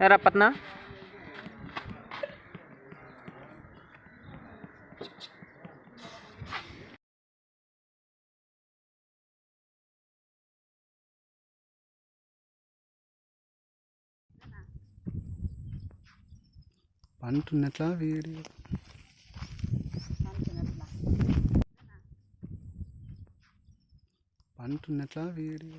ఎరా పత్న పంటున్నట్లా video పంటున్నట్లా video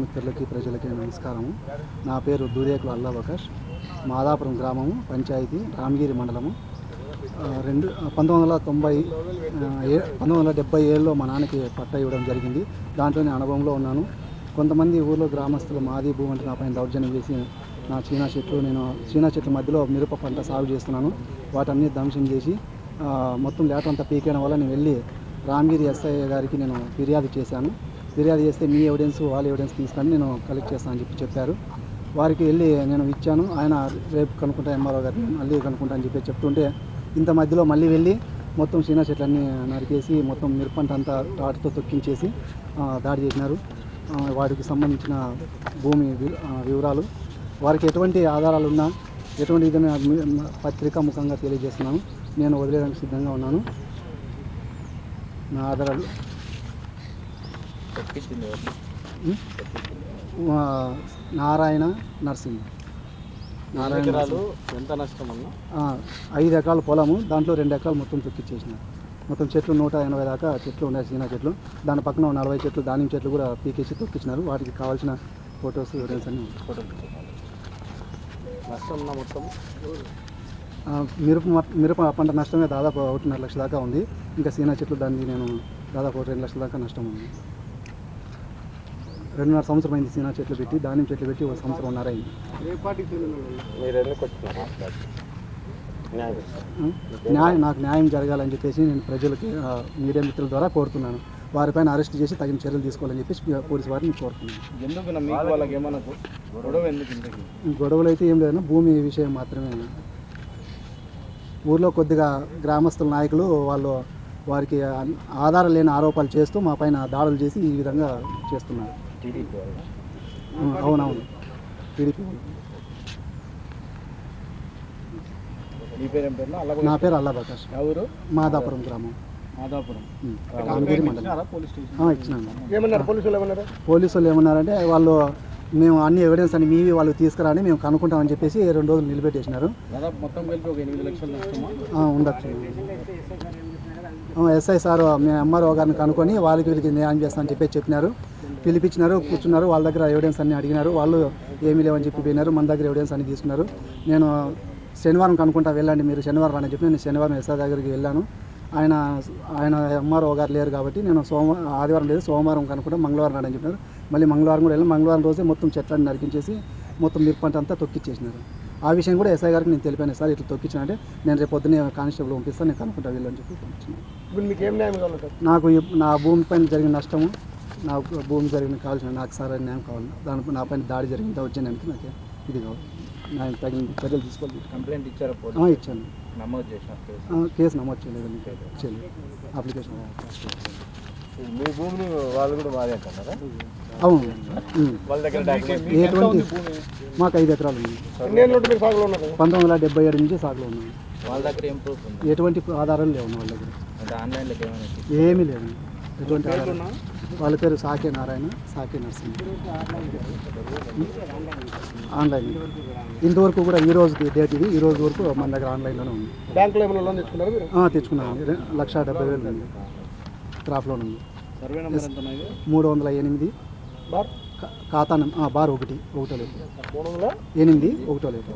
మిత్రులకి ప్రజలకి నమస్కారము. నా పేరు దూరేకుల అల్లాబకాష్ మాదాపురం గ్రామము పంచాయతీ రామగిరి మండలము. రెండు పంతొమ్మిది వందల తొంభై ఏ పంతొమ్మిది వందల డెబ్బై ఏళ్ళలో మా నాన్నకి పట్ట ఇవ్వడం జరిగింది. దాంట్లో నేను అనుభవంలో ఉన్నాను. కొంతమంది ఊర్లో గ్రామస్తులు మాది భూమి అంటే నా పైన దౌర్జన్యం చేసి నా చీనా చెట్లు నేను చీనా చెట్ల మధ్యలో మిరప పంట సాగు చేస్తున్నాను. వాటన్ని ధ్వంసం చేసి మొత్తం లేటర్ అంతా పీకేయడం వల్ల నేను వెళ్ళి రామగిరి ఎస్ఐ గారికి నేను ఫిర్యాదు చేశాను. ఫిర్యాదు చేస్తే మీ ఎవిడెన్స్ వాళ్ళ ఎవిడెన్స్ తీసుకొని నేను కలెక్ట్ చేస్తానని చెప్పి చెప్పారు. వారికి వెళ్ళి నేను ఇచ్చాను. ఆయన రేపు కనుక్కుంటా ఎంఆర్ఓ గారిని మళ్ళీ కనుక్కుంటా అని చెప్పి చెప్తుంటే ఇంత మధ్యలో మళ్ళీ వెళ్ళి మొత్తం చీనా చెట్లన్నీ నరికేసి మొత్తం మిరపంట అంతా తాటితో తొక్కించేసి దాడి చేసినారు. వాటికి సంబంధించిన భూమి వివరాలు. వారికి ఎటువంటి ఆధారాలు ఉన్నా ఎటువంటి విధంగా పత్రికా ముఖంగా తెలియజేస్తున్నాను. నేను వదిలేయడానికి సిద్ధంగా ఉన్నాను. నా ఆధారాలు నారాయణ నర్సింగ్ నారాయణ. ఎంత నష్టం ఐదు ఎకరాల పొలము దాంట్లో రెండు ఎకరాలు మొత్తం తొక్కిచ్చేసినారు మొత్తం చెట్లు నూట ఎనభై దాకా చెట్లు ఉన్నాయి సీనా చెట్లు. దాని పక్కన నలభై చెట్లు దానిమ్మ చెట్లు కూడా పీకేసి తొక్కిచ్చినారు. వాటికి కావాల్సిన ఫొటోస్ ఎవిడెన్స్ అన్నీ. నష్టం మొత్తం? మిరప మిరప పంట నష్టమే దాదాపు ఒకటిన్నర లక్ష దాకా ఉంది. ఇంకా సీనా చెట్లు దాన్ని నేను దాదాపు రెండు లక్షల దాకా నష్టం ఉంది. రెండున్నర సంవత్సరం అయింది సీనా చెట్లు పెట్టి దానిమ్మ చెట్లు పెట్టి ఒక సంవత్సరం ఉన్నర అయింది. న్యాయం నాకు న్యాయం జరగాలని చెప్పేసి నేను ప్రజలకి మీడియా మిత్రుల ద్వారా కోరుతున్నాను. వారిపైన అరెస్ట్ చేసి తగిన చర్యలు తీసుకోవాలని చెప్పేసి పోలీసు వారిని కోరుతున్నాను. గొడవలు అయితే ఏం లేదు భూమి విషయం మాత్రమే ఊర్లో కొద్దిగా గ్రామస్తుల నాయకులు వాళ్ళు వారికి ఆధారం లేని ఆరోపణలు చేస్తూ మా పైన దాడులు చేసి ఈ విధంగా చేస్తున్నారు. అవునవును. టీడీపీ నా పేరు అల్లా ప్రకాష్. ఎవరు మాదాపురం గ్రామం. పోలీసులు ఏమన్నారంటే వాళ్ళు మేము అన్ని ఎవిడెన్స్ అని మీవి వాళ్ళు తీసుకురాని మేము కనుక్కుంటామని చెప్పేసి రెండు రోజులు నిలబెట్టేసినారు. ఉండొచ్చు. ఆ, ఎస్ఐ సార్ మేము ఎంఆర్ఓ గారిని కనుక్కొని వాళ్ళకి వీళ్ళకి న్యాయం చేస్తామని చెప్పి చెప్పినారు. పిలిపించినారు కూర్చున్నారు. వాళ్ళ దగ్గర ఎవిడెన్స్ అన్ని అడిగినారు. వాళ్ళు ఏమీ లేవని చెప్పి పోయినారు. మన దగ్గర ఎవిడెన్స్ అన్ని తీసుకున్నారు. నేను శనివారం కనుక్కుంటా వెళ్ళండి మీరు శనివారం అని చెప్పి నేను శనివారం ఎస్ఐ దగ్గరికి వెళ్ళాను. ఆయన ఆయన ఎంఆర్ఓ గారు లేరు కాబట్టి నేను సోమవారం ఆదివారం లేదు సోమవారం కనుక్కుంటా మంగళవారం రాడని చెప్పినారు. మళ్ళీ మంగళవారం కూడా వెళ్ళాను మంగళవారం రోజే మొత్తం చెట్లన్నీ నరికించేసి మొత్తం మిరపంట అంతా తొక్కిచ్చేసినారు. ఆ విషయం కూడా ఎస్ఐ గారికి నేను తెలిపాను. సార్ ఇట్లా తొక్కించిన అంటే నేను రేపు పొద్దున్నే కానిస్టేబుల్ పంపిస్తాను నేను కనుక్కుంటా వీళ్ళని చెప్పి పంపించాను నాకు నా భూమి పైన జరిగిన నష్టము నాకు భూమి జరిగిన కావాల్సిన నాకు సార్ న్యాయం కావాలి దాని నా పైన దాడి జరిగిన వచ్చేదానికి నాకు ఇది కావాలి. నాకు తగిన చర్యలు తీసుకోవాలి. కంప్లైంట్ ఇచ్చారా ఇచ్చాను. నమోదు చేసిన కేసు? ఆ, కేసు నమోదు చేయలేదు చేయలేదు. అప్లికేషన్ మీ భూమిని వాళ్ళు కూడా మాదే అంటున్నారా అవును. వాళ్ళ దగ్గర ఎటువంటి మాకు ఐదు ఎకరాలు ఉంది. పంతొమ్మిది వందల డెబ్బై ఏడు నుంచి సాగులో ఉన్నాను వాళ్ళ దగ్గర ఏం ప్రూఫ్ ఉంది? ఎటువంటి ఆధారాలు లేవు వాళ్ళ దగ్గర. ఏమీ లేదు ఎటువంటి ఆధారాలు వాళ్ళ పేరు సాకే నారాయణ సాకే నరసింహ. ఆన్లైన్ ఇంతవరకు కూడా ఈ రోజు డేట్ ఇది. ఈ రోజు వరకు మన దగ్గర ఆన్లైన్లోనే ఉంది. బ్యాంకులో ఏమైనా లోన్ తెచ్చుకున్నారు తెచ్చుకున్నాను. లక్ష డెబ్బై వేలు ఉంది. క్రాప్ లోన్ ఉంది. మూడు వందల ఎనిమిది. ఖాతా బార్ ఒకటి ఒకటో లేదు ఎనిమిది ఒకటో లేదు